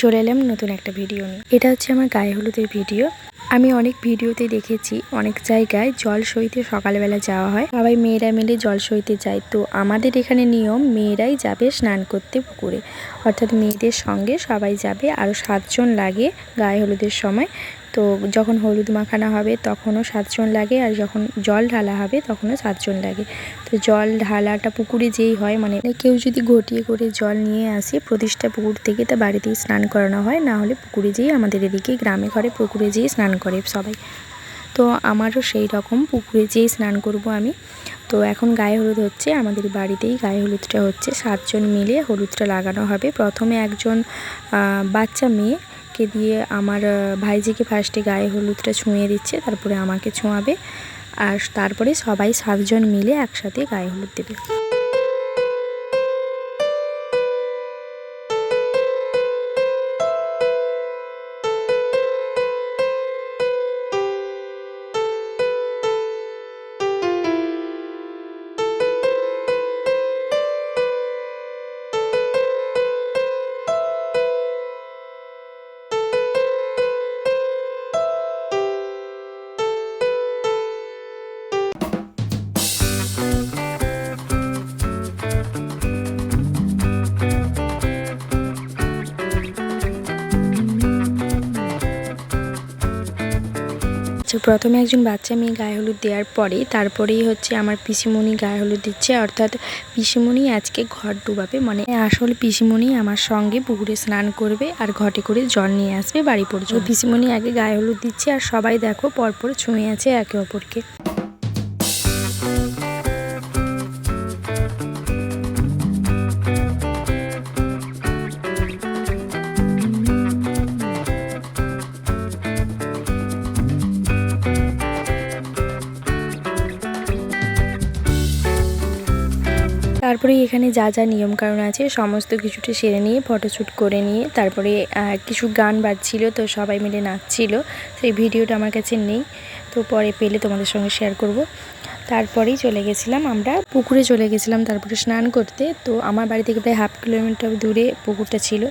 চলে এলাম নতুন একটা ভিডিও নিয়ে। এটা হচ্ছে আমার গায়ে হলুদের ভিডিও আমি অনেক ভিডিওতে দেখেছি, অনেক জায়গায় জল সইতে সকালবেলা যাওয়া হয়। সবাই মেয়েরা মিলে জল সইতে যায়। তো আমাদের এখানে নিয়ম, মেয়েরাই যাবে স্নান করতে পুকুরে। অর্থাৎ মেয়েদের সঙ্গে সবাই যাবে আরও সাতজন লাগে গায়ে হলুদের সময়। তো যখন হলুদ মাখানো হবে তখনও সাতজন লাগে আর যখন জল ঢালা হবে তখনও সাতজন লাগে। তো জল ঢালাটা পুকুরে যেই হয় মানে কেউ যদি ঘটিয়ে করে জল নিয়ে আসে, প্রতিষ্ঠা পুকুর থেকে তা বাড়িতেই স্নান করানো হয়, না হলে পুকুরে যেয়ে আমাদের এদিকে গ্রামে ঘরে পুকুরে যেয়ে স্নান করে সবাই। তো আমারও সেই রকম, পুকুরে যেয়ে স্নান করব আমি। তো এখন গায়ে হলুদ হচ্ছে, আমাদের বাড়িতেই গায়ে হলুদটা হচ্ছে। সাতজন মিলে হলুদটা লাগানো হবে। প্রথমে একজন বাচ্চা মেয়ে কে দিয়ে আমার ভাইজিকে ফার্স্টে গায়ে হলুদটা ছুঁয়ে দিচ্ছে, তারপরে আমাকে ছোঁয়াবে, আর তারপরে সবাই সাতজন মিলে একসাথে গায়ে হলুদ দেবে। আচ্ছা প্রথমে একজন বাচ্চা মেয়ে গায়ে হলুদ দেওয়ার পরে তারপরেই হচ্ছে আমার পিসিমণি গায়ে হলুদ দিচ্ছে। অর্থাৎ পিসিমণি আজকে ঘর ডুবাবে। মানে আসল পিসিমণি আমার সঙ্গে পুকুরে স্নান করবে আর ঘটে করে জল নিয়ে আসবে বাড়ি পর্যন্ত। পিসিমণি আগে গায়ে হলুদ দিচ্ছে আর সবাই দেখো পরপর ছুঁয়ে আছে একে অপরকে। তারপরে এখানে যা যা নিয়মকানুন আছে সমস্ত কিছুটা সেরে নিয়ে ফটোশ্যুট করে নিয়ে তারপরে কিছু গান বাজছিল তো সবাই মিলে নাচছিল। সেই ভিডিওটা আমার কাছে নেই, তো পরে পেলে তোমাদের সঙ্গে শেয়ার করব। তারপরেই চলে গেছিলাম আমরা পুকুরে চলে গেছিলাম তারপরে স্নান করতে। তো আমার বাড়ি থেকে প্রায় হাফ কিলোমিটার দূরে পুকুরটা ছিল।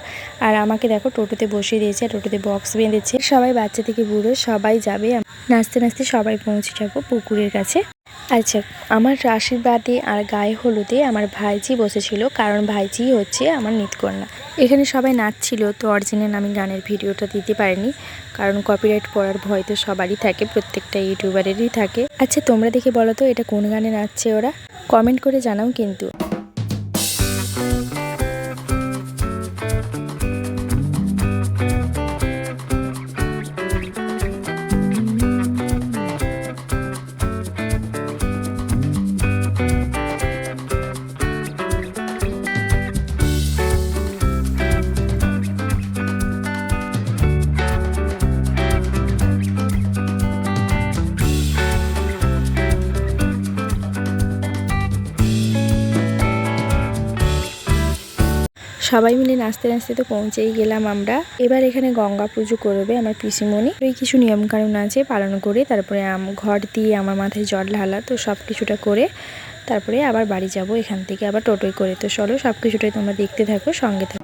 আর আমাকে দেখো টোটোতে বসিয়ে দিয়েছে আর টোটোতে বক্স বেঁধেছে। সবাই বাচ্চা থেকে বুড়ো, সবাই যাবে। নাচতে নাচতে সবাই পৌঁছে যাব পুকুরের কাছে। আচ্ছা আমার আশীর্বাদে আর গায়ে হলুদে আমার ভাইজি বসেছিল, কারণ ভাইজি হচ্ছে আমার নিতকন্যা। এখানে সবাই নাচছিল, তো অরিজিনাল আমি গানের ভিডিওটা দিতে পারিনি, কারণ কপিরাইট পড়ার ভয় তো সবারই থাকে, প্রত্যেকটা ইউটিউবারেরই থাকে। আচ্ছা তোমরা দেখে বলো তো, এটা কোন গানে নাচছে ওরা? কমেন্ট করে জানাও কিন্তু। সবাই মিলে নাচতে নাচতে তো পৌঁছেই গেলাম আমরা। এবার এখানে গঙ্গা পুজো করবে আমার পিসিমণি। এই কিছু নিয়মকানুন আছে পালন করে, তারপরে ঘর দিয়ে আমার মাথায় জল ঢালা, তো সব কিছুটা করে তারপরে আবার বাড়ি যাব এখান থেকে, আবার টোটোয় করে। তো চলো সব কিছুটাই তোমরা দেখতে থাকো, সঙ্গে থাকো।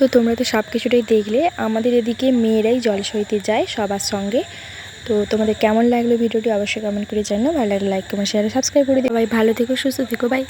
তো তোমরা তো সব কিছুটাই দেখলে। আমাদের এদিকে মেয়েরাই জল সইতে যায় সবার সঙ্গে। তো তোমাদের কেমন লাগল ভিডিওটি অবশ্যই কমেন্ট করে জানো ভালো লাগলে লাইক কমেন্ট শেয়ার সাবস্ক্রাইব করে দিও। ভাই ভালো থেকো, সুস্থ থেকো বাই